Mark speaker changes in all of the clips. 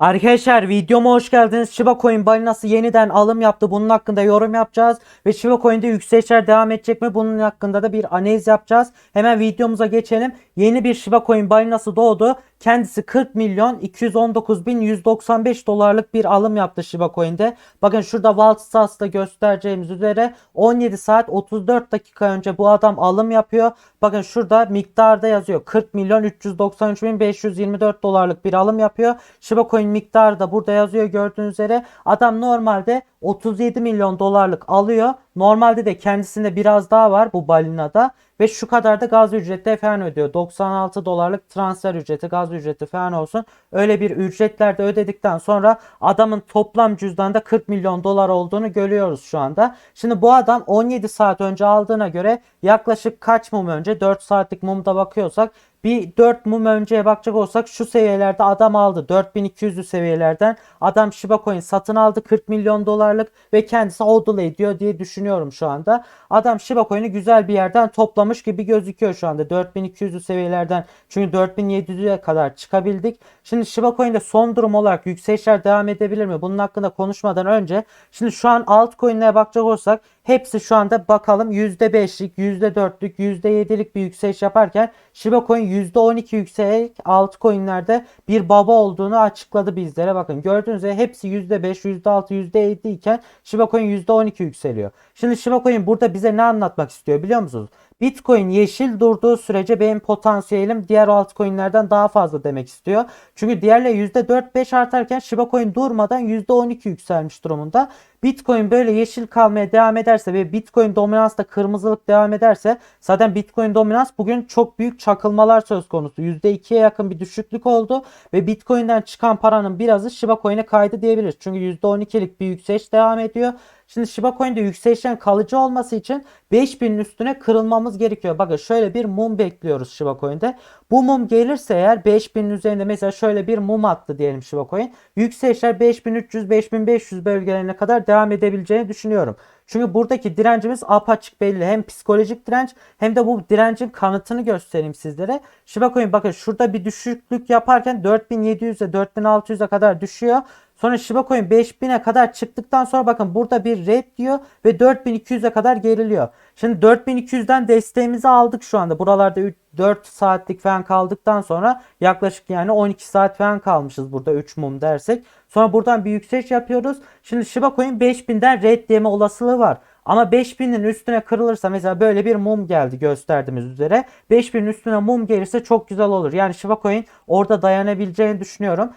Speaker 1: Arkadaşlar videoma hoş geldiniz. Shiba Coin balinası yeniden alım yaptı. Bunun hakkında yorum yapacağız. Ve Shiba Coin'de yükselişler devam edecek mi? Bunun hakkında da bir analiz yapacağız. Hemen videomuza geçelim. Yeni bir Shiba Coin balinası doğdu. Kendisi 40 milyon 219 bin 195 dolarlık bir alım yaptı Shiba Coin'de. Bakın şurada Vault Stats'ta göstereceğimiz üzere 17 saat 34 dakika önce bu adam alım yapıyor. Bakın şurada miktarda yazıyor. 40 milyon 393 bin 524 dolarlık bir alım yapıyor. Shiba Coin miktarı da burada yazıyor gördüğünüz üzere. Adam normalde 37 milyon dolarlık alıyor. Normalde de kendisinde biraz daha var bu balinada. Ve şu kadar da gaz ücreti falan ödüyor. 96 dolarlık transfer ücreti, gaz ücreti falan olsun. Öyle bir ücretler de ödedikten sonra adamın toplam cüzdanda 40 milyon dolar olduğunu görüyoruz şu anda. Şimdi bu adam 17 saat önce aldığına göre yaklaşık kaç mum önce 4 saatlik mumda bakıyorsak bir 4 mum önceye bakacak olsak şu seviyelerde adam aldı. 4200'lü seviyelerden adam Shiba Coin satın aldı 40 milyon dolarlık ve kendisi hodl ediyor diye düşünüyorum şu anda. Adam Shiba Coin'i güzel bir yerden toplamış gibi gözüküyor şu anda. 4200'lü seviyelerden çünkü 4700'e kadar çıkabildik. Şimdi Shiba Coin'de son durum olarak yükselişler devam edebilir mi? Bunun hakkında konuşmadan önce şimdi şu an altcoin'lere bakacak olsak hepsi şu anda bakalım %5'lik, %4'lük, %7'lik bir yükseliş yaparken Shiba Coin %12 yükselerek altcoin'lerde bir baba olduğunu açıkladı bizlere. Bakın gördüğünüz üzere hepsi %5, %6, %7 iken Shiba Coin %12 yükseliyor. Şimdi Shiba Coin burada bize ne anlatmak istiyor biliyor musunuz? Bitcoin yeşil durduğu sürece benim potansiyelim diğer altcoin'lerden daha fazla demek istiyor. Çünkü diğerleri %4-5 artarken Shiba Coin durmadan %12 yükselmiş durumunda. Bitcoin böyle yeşil kalmaya devam ederse ve Bitcoin dominans da kırmızılık devam ederse zaten Bitcoin dominans bugün çok büyük çakılmalar söz konusu. %2'ye yakın bir düşüklük oldu ve Bitcoin'den çıkan paranın birazı Shiba Coin'e kaydı diyebiliriz. Çünkü %12'lik bir yükseliş devam ediyor. Şimdi Shiba Coin'de yükselişlerin kalıcı olması için 5000'in üstüne kırılmamız gerekiyor. Bakın şöyle bir mum bekliyoruz Shiba Coin'de. Bu mum gelirse eğer 5000'in üzerinde mesela şöyle bir mum attı diyelim Shiba Coin. Yükselişler 5300-5500 bölgelerine kadar devam edebileceğini düşünüyorum. Çünkü buradaki direncimiz apaçık belli. Hem psikolojik direnç hem de bu direncin kanıtını göstereyim sizlere. Shiba Coin bakın şurada bir düşüklük yaparken 4700'e 4600'e kadar düşüyor. Sonra Shiba Coin 5000'e kadar çıktıktan sonra bakın burada bir red diyor ve 4200'e kadar geriliyor. Şimdi 4200'den desteğimizi aldık şu anda. Buralarda 4 saatlik falan kaldıktan sonra yaklaşık yani 12 saat falan kalmışız burada 3 mum dersek. Sonra buradan bir yükseliş yapıyoruz. Şimdi Shiba Coin 5000'den red deme olasılığı var. Ama 5000'in üstüne kırılırsa mesela böyle bir mum geldi gösterdiğimiz üzere. 5000'in üstüne mum gelirse çok güzel olur. Yani Shiba Coin orada dayanabileceğini düşünüyorum.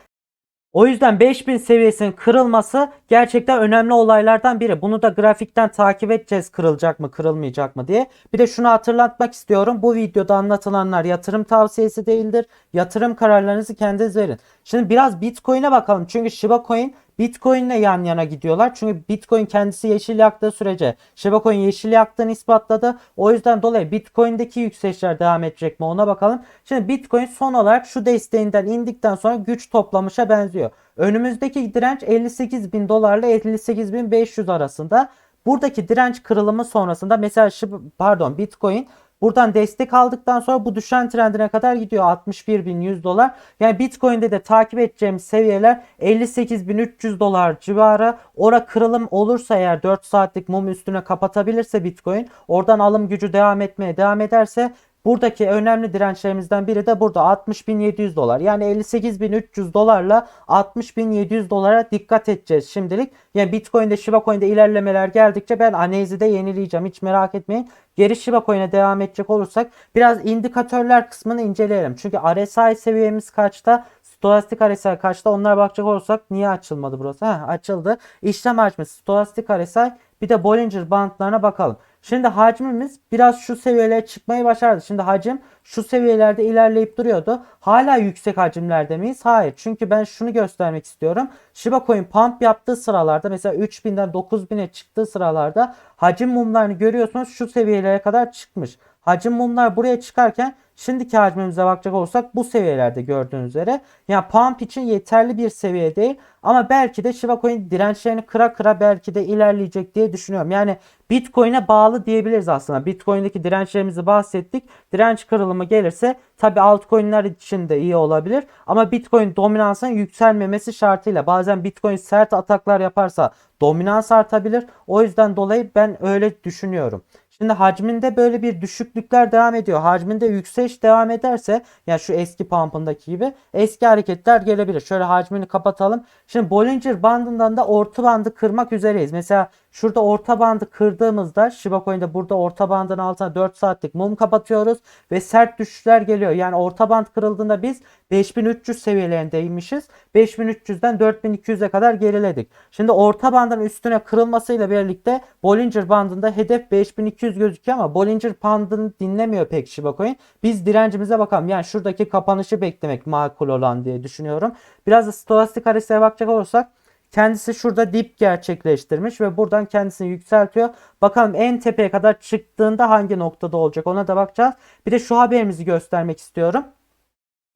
Speaker 1: O yüzden 5000 seviyesinin kırılması gerçekten önemli olaylardan biri. Bunu da grafikten takip edeceğiz kırılacak mı kırılmayacak mı diye. Bir de şunu hatırlatmak istiyorum. Bu videoda anlatılanlar yatırım tavsiyesi değildir. Yatırım kararlarınızı kendiniz verin. Şimdi biraz Bitcoin'e bakalım. Çünkü Shiba Coin Bitcoin ile yan yana gidiyorlar. Çünkü Bitcoin kendisi yeşil yaktığı sürece Shiba Coin yeşil yaktığını ispatladı. O yüzden dolayı Bitcoin'deki yükselişler devam edecek mi ona bakalım. Şimdi Bitcoin son olarak şu desteğinden indikten sonra güç toplamışa benziyor. Önümüzdeki direnç 58 bin dolarla 58 bin 500 arasında. Buradaki direnç kırılımı sonrasında mesela pardon Bitcoin Buradan destek aldıktan sonra bu düşen trendine kadar gidiyor 61.100 dolar. Yani Bitcoin'de de takip edeceğimiz seviyeler 58.300 dolar civarı. Ora kırılım olursa eğer 4 saatlik mum üstüne kapatabilirse Bitcoin oradan alım gücü devam etmeye devam ederse Buradaki önemli dirençlerimizden biri de burada 60.700 dolar. Yani 58.300 dolarla 60.700 dolara dikkat edeceğiz şimdilik. Yani Bitcoin'de Shiba Coin'de ilerlemeler geldikçe ben analizi de yenileyeceğim. Hiç merak etmeyin. Geri Shiba Coin'e devam edecek olursak biraz indikatörler kısmını inceleyelim. Çünkü RSI seviyemiz kaçta? Stolastik RSI kaçta? Onlara bakacak olursak niye açılmadı burası? Heh, açıldı. İşlem hacmi, stolastik RSI bir de Bollinger bandlarına bakalım. Şimdi hacmimiz biraz şu seviyelere çıkmayı başardı. Şimdi hacim şu seviyelerde ilerleyip duruyordu. Hala yüksek hacimlerde miyiz? Hayır. Çünkü ben şunu göstermek istiyorum. Shiba Coin pump yaptığı sıralarda mesela 3000'den 9000'e çıktığı sıralarda hacim mumlarını görüyorsunuz şu seviyelere kadar çıkmış. Hacim mumlar buraya çıkarken şimdiki hacmimize bakacak olursak bu seviyelerde gördüğünüz üzere. Yani pump için yeterli bir seviye değil ama belki de Shiba Coin dirençlerini kıra kıra belki de ilerleyecek diye düşünüyorum. Yani Bitcoin'e bağlı diyebiliriz aslında. Bitcoin'deki dirençlerimizi bahsettik. Direnç kırılımı gelirse tabi altcoin'ler için de iyi olabilir. Ama Bitcoin dominansının yükselmemesi şartıyla bazen Bitcoin sert ataklar yaparsa dominans artabilir. O yüzden dolayı ben öyle düşünüyorum. Şimdi hacminde böyle bir düşüklükler devam ediyor. Hacminde yükseliş devam ederse yani şu eski pump'ındaki gibi eski hareketler gelebilir. Şöyle hacmini kapatalım. Şimdi Bollinger bandından da orta bandı kırmak üzereyiz. Mesela şurada orta bandı kırdığımızda Shiba Coin'de burada orta bandın altına 4 saatlik mum kapatıyoruz ve sert düşüşler geliyor. Yani orta band kırıldığında biz 5300 seviyelerindeymişiz. 5300'den 4200'e kadar geriledik. Şimdi orta bandın üstüne kırılmasıyla birlikte Bollinger bandında hedef 5200 gözüküyor ama Bollinger bandını dinlemiyor pek Shiba Coin. Biz direncimize bakalım. Yani şuradaki kapanışı beklemek makul olan diye düşünüyorum. Biraz da stokastik haritaya bakacak olursak Kendisi şurada dip gerçekleştirmiş ve buradan kendisini yükseltiyor. Bakalım en tepeye kadar çıktığında hangi noktada olacak ona da bakacağız. Bir de şu haberimizi göstermek istiyorum.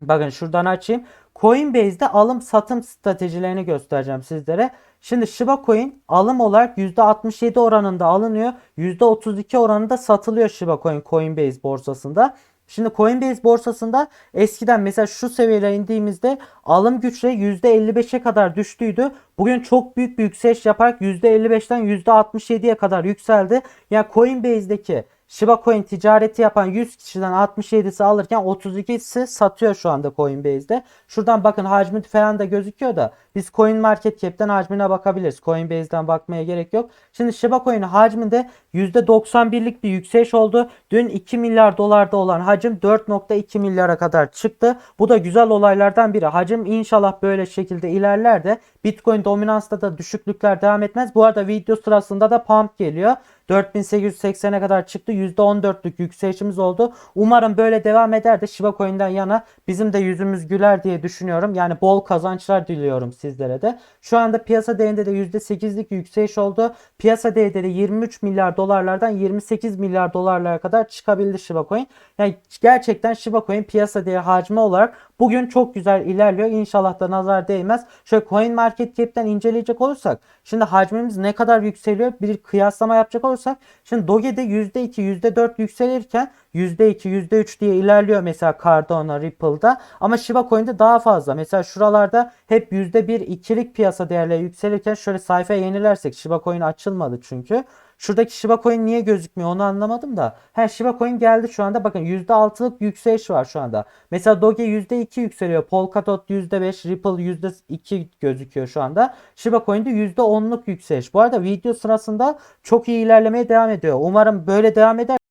Speaker 1: Bakın şuradan açayım. Coinbase'de alım satım stratejilerini göstereceğim sizlere. Şimdi Shiba Coin alım olarak %67 oranında alınıyor. %32 oranında satılıyor Shiba Coin Coinbase borsasında. Şimdi Coinbase borsasında eskiden mesela şu seviyelere indiğimizde alım güçleri %55'e kadar düştüydü. Bugün çok büyük bir yükseliş yaparak %55'ten %67'ye kadar yükseldi. Yani Coinbase'deki Shiba Coin ticareti yapan 100 kişiden 67'si alırken 32'si satıyor şu anda Coinbase'de. Şuradan bakın hacmi falan da gözüküyor da biz Coin Market Cap'ten hacmine bakabiliriz. Coinbase'den bakmaya gerek yok. Şimdi Shiba Coin hacminde %91'lik bir yükseliş oldu. Dün 2 milyar dolarda olan hacim 4.2 milyara kadar çıktı. Bu da güzel olaylardan biri. Hacim inşallah böyle şekilde ilerler de Bitcoin dominansta da düşüklükler devam etmez. Bu arada video sırasında da pump geliyor. 4880'e kadar çıktı. %14'lük yükselişimiz oldu. Umarım böyle devam eder de Shiba Coin'den yana bizim de yüzümüz güler diye düşünüyorum. Yani bol kazançlar diliyorum sizlere de. Şu anda piyasa değerinde de %8'lik yükseliş oldu. Piyasa değeri de 23 milyar dolarlardan 28 milyar dolarlara kadar çıkabildi Shiba Coin. Yani gerçekten Shiba Coin piyasa değeri hacmi olarak bugün çok güzel ilerliyor. İnşallah da nazar değmez. Şöyle Coin Market Cap'ten inceleyecek olursak şimdi hacmimiz ne kadar yükseliyor bir kıyaslama yapacak olursak şimdi Doge'de %2 %4 yükselirken %2, %3 diye ilerliyor mesela Cardano, Ripple'da. Ama Shiba Coin'de daha fazla. Mesela şuralarda hep %1, 2'lik piyasa değerleri yükselirken şöyle sayfaya yenilersek Shiba Coin açılmadı çünkü. Şuradaki Shiba Coin niye gözükmüyor onu anlamadım da. He Shiba Coin geldi şu anda. Bakın %6'lık yükseliş var şu anda. Mesela Doge %2 yükseliyor. Polkadot %5, Ripple %2 gözüküyor şu anda. Shiba Coin'de %10'luk yükseliş. Bu arada video sırasında çok iyi ilerlemeye devam ediyor. Umarım böyle devam eder.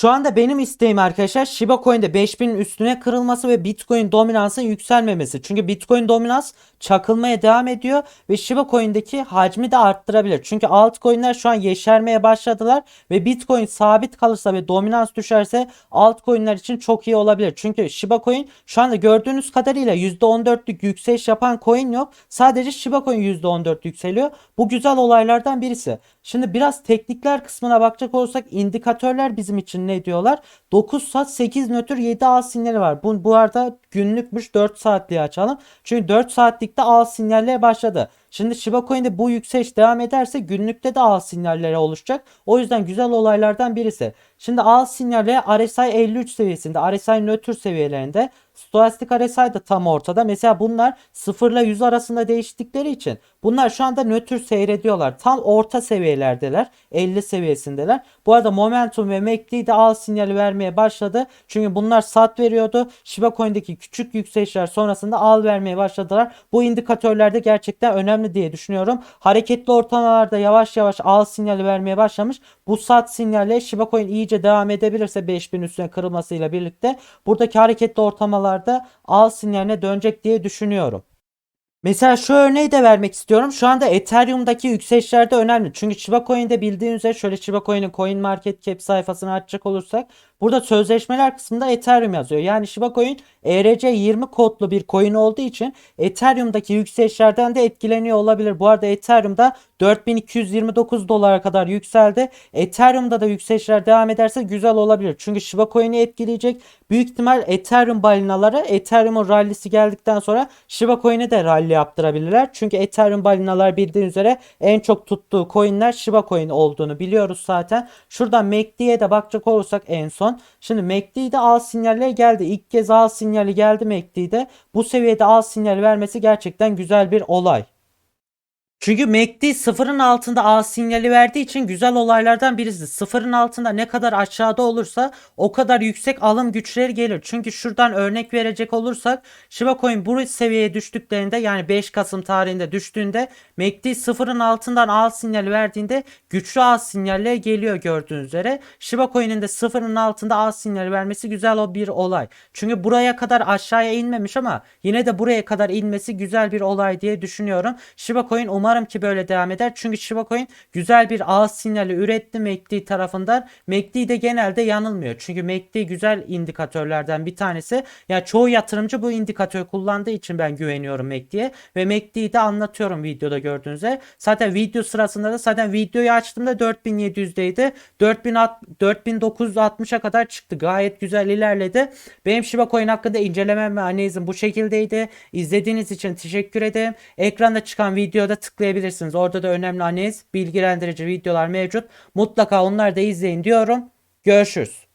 Speaker 1: Şu anda benim isteğim arkadaşlar Shiba Coin'de 5000'in üstüne kırılması ve Bitcoin dominansın yükselmemesi. Çünkü Bitcoin dominans çakılmaya devam ediyor ve Shiba Coin'deki hacmi de arttırabilir. Çünkü altcoin'ler şu an yeşermeye başladılar ve Bitcoin sabit kalırsa ve dominans düşerse altcoin'ler için çok iyi olabilir. Çünkü Shiba Coin şu anda gördüğünüz kadarıyla %14'lük yükseliş yapan coin yok. Sadece Shiba Coin %14 yükseliyor. Bu güzel olaylardan birisi. Şimdi biraz teknikler kısmına bakacak olursak indikatörler bizim için ne diyorlar? 9 saat 8 nötr 7 al sinyali var. Bu, bu arada günlükmüş 4 saatliği açalım. Çünkü 4 saatlikte al sinyalleri başladı. Şimdi Shiba Coin'de bu yükseliş devam ederse günlükte de al sinyalleri oluşacak. O yüzden güzel olaylardan birisi. Şimdi al sinyalleri RSI 53 seviyesinde, RSI nötr seviyelerinde. Stochastik RSI de tam ortada. Mesela bunlar 0 ile 100 arasında değiştikleri için bunlar şu anda nötr seyrediyorlar. Tam orta seviyelerdeler. 50 seviyesindeler. Bu arada Momentum ve MACD de al sinyali vermeye başladı. Çünkü bunlar sat veriyordu. Shiba Coin'deki küçük yükselişler sonrasında al vermeye başladılar. Bu indikatörlerde gerçekten önemli diye düşünüyorum. Hareketli ortamlarda yavaş yavaş al sinyali vermeye başlamış. Bu sat sinyalle Shiba Coin iyice devam edebilirse 5000 üstüne kırılmasıyla birlikte buradaki hareketli ortamalarda al sinyaline dönecek diye düşünüyorum. Mesela şu örneği de vermek istiyorum. Şu anda Ethereum'daki yükselişler de önemli. Çünkü Shiba Coin'de bildiğiniz üzere şöyle Shiba Coin'in Coin Market Cap sayfasını açacak olursak burada sözleşmeler kısmında Ethereum yazıyor. Yani Shiba Coin ERC20 kodlu bir coin olduğu için Ethereum'daki yükselişlerden de etkileniyor olabilir. Bu arada Ethereum'da 4229 dolara kadar yükseldi. Ethereum'da da yükselişler devam ederse güzel olabilir. Çünkü Shiba Coin'i etkileyecek. Büyük ihtimal Ethereum balinaları Ethereum'un rallisi geldikten sonra Shiba Coin'e de rally yaptırabilirler. Çünkü Ethereum balinalar bildiğiniz üzere en çok tuttuğu coinler Shiba Coin olduğunu biliyoruz zaten. Şuradan MACD'ye de bakacak olursak en son. Şimdi MACD'de al sinyaller geldi. İlk kez al sinyali geldi MACD'de. Bu seviyede al sinyali vermesi gerçekten güzel bir olay. Çünkü MACD sıfırın altında A sinyali verdiği için güzel olaylardan birisi. Sıfırın altında ne kadar aşağıda olursa o kadar yüksek alım güçleri gelir. Çünkü şuradan örnek verecek olursak Shiba Coin bu seviyeye düştüklerinde yani 5 Kasım tarihinde düştüğünde MACD sıfırın altından A sinyali verdiğinde güçlü A sinyalleri geliyor gördüğünüz üzere. Shiba Coin'in de sıfırın altında A sinyali vermesi güzel o bir olay. Çünkü buraya kadar aşağıya inmemiş ama yine de buraya kadar inmesi güzel bir olay diye düşünüyorum. Shiba Coin umarım ki böyle devam eder. Çünkü Shiba Coin güzel bir ağ sinyali üretti MACD tarafından. MACD de genelde yanılmıyor. Çünkü MACD güzel indikatörlerden bir tanesi. Ya çoğu yatırımcı bu indikatörü kullandığı için ben güveniyorum MACD'ye ve MACD'yi de anlatıyorum videoda gördüğünüzde. Zaten video sırasında da zaten videoyu açtığımda 4700'deydi. 4960'a kadar çıktı. Gayet güzel ilerledi. Benim Shiba Coin hakkında incelemem ve analizim bu şekildeydi. İzlediğiniz için teşekkür ederim. Ekranda çıkan videoda tıklayabilirsiniz. Orada da önemli analiz, bilgilendirici videolar mevcut. Mutlaka onları da izleyin diyorum. Görüşürüz.